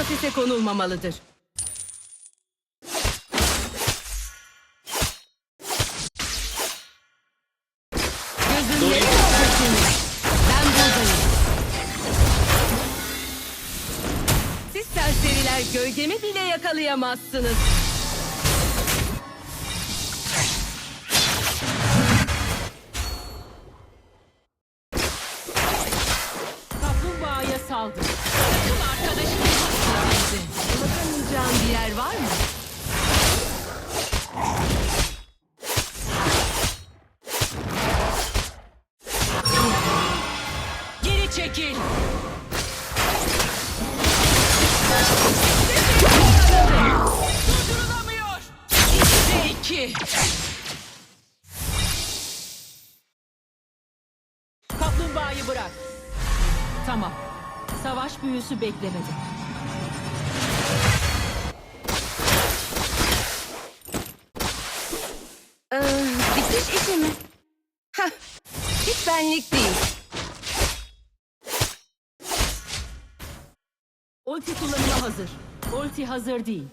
kafese konulmamalıdır. Gözün yere. Ben buradayım. Siz serseriler gölgemi bile yakalayamazsınız. Kaplumbağaya saldır. Takım katledildi. Bakamayacağım bir yer var mı? Geri çekil. Durdurulamıyor. İki de iki. Kaplumbağayı bırak. Tamam. Savaş büyüsü beklemedi. Hiç benlik değil. Ulti kullanıma hazır. Ulti hazır değil.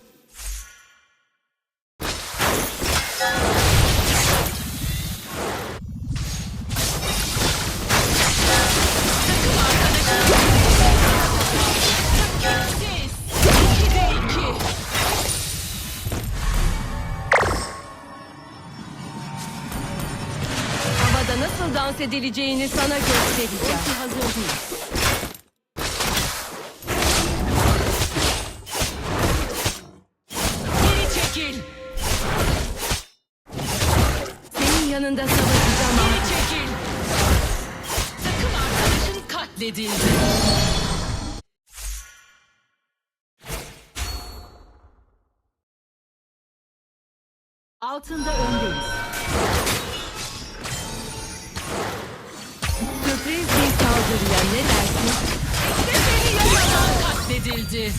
Nasıl edileceğini sana göstereceğim. Ulti hazır değil. Geri çekil. Senin yanında savaşacağım. Geri çekil. Takım arkadaşın katledildi. Altında öndeyiz. Katledildi.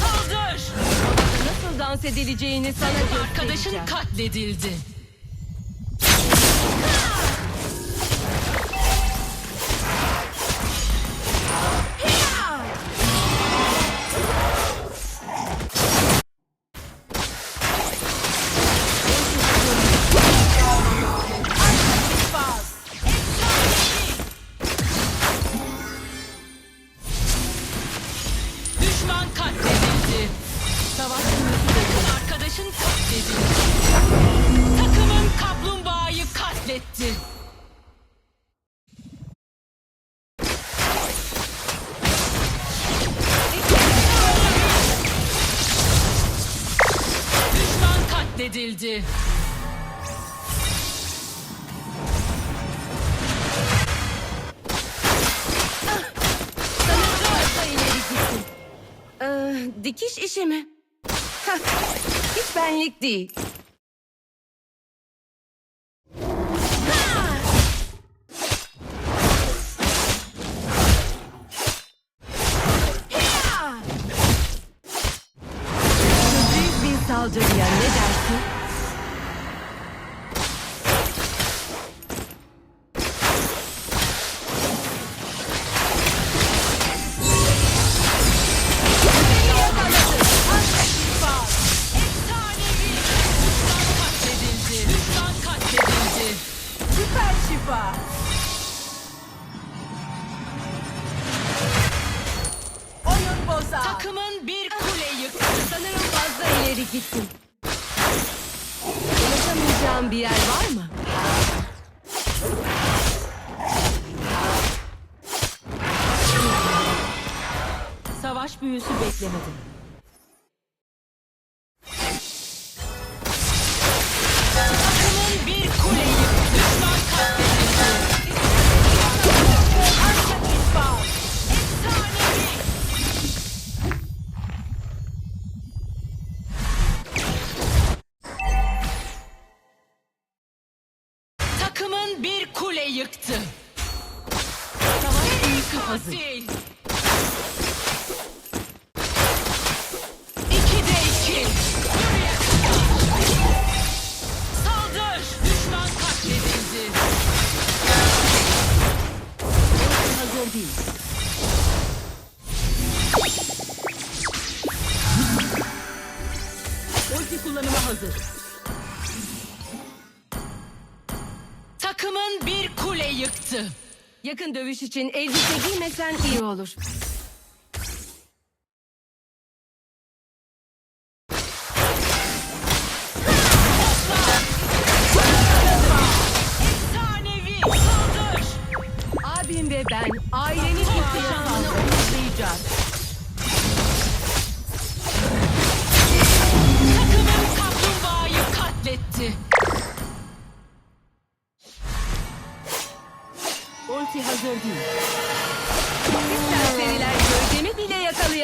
Saldır! Nasıl dans edileceğini sana göstereceğim. Arkadaşın katledildi. Gittin. Ee, dikiş işi mi? Hiç benlik değil. İleri gittim. Ulaşamayacağım bir yer var mı? Savaş büyüsü beklemedi. Hazır. İki de iki. Saldır. Düşman katledildi. Hazır değil. Ulti kullanıma hazır. Takımın bir kule yıktı. Yakın dövüş için elbise giymesen iyi olur.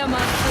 Yakalayamazsınız.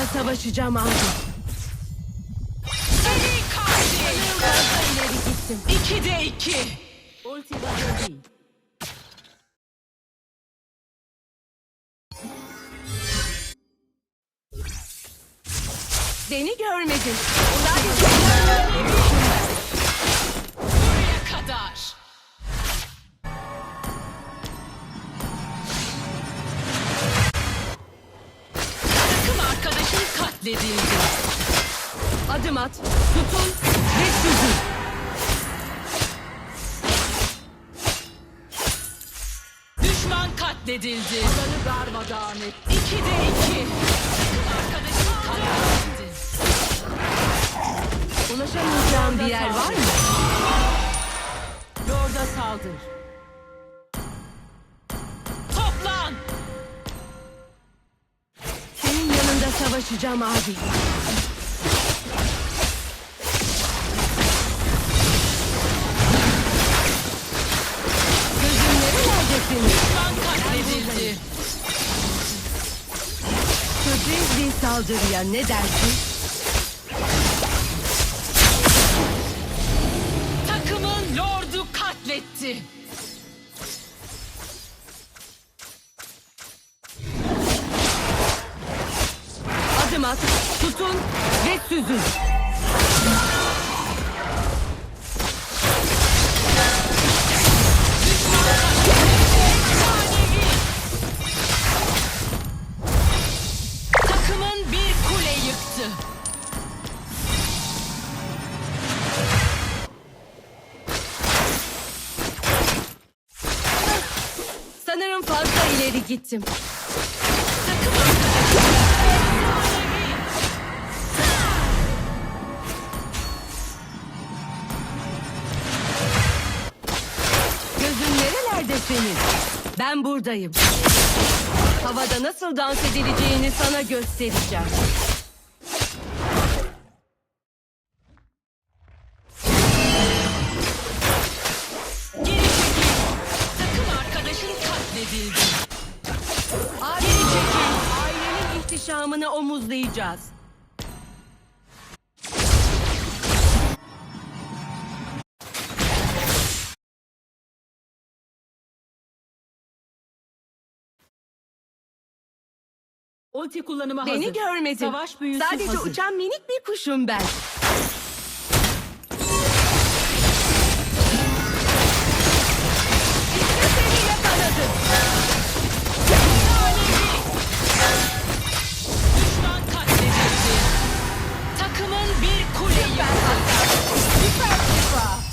Yanında savaşacağım abi. Seni ileri gittim. İki de iki. Ulti hazır değil. Beni görmedin. Sadece at, tutun ve süzün. Düşman katledildi. Alanı darmadağın et. İki de iki. Takım arkadaşın katledildi. Ulaşamayacağım bir yer var mı? Lord'a saldır. Toplan. Senin yanında savaşacağım abi. Sürpriz bir saldırıya ne dersin? Takımın lordu katletti. Gittim. Gözün nerelerde senin? Ben buradayım. Havada nasıl dans edileceğini sana göstereceğim. İhtişamını omuzlayacağız. Ulti kullanıma Beni görmedin. Savaş büyüsü Sadece hazır. uçan minik bir kuşum ben. Nova.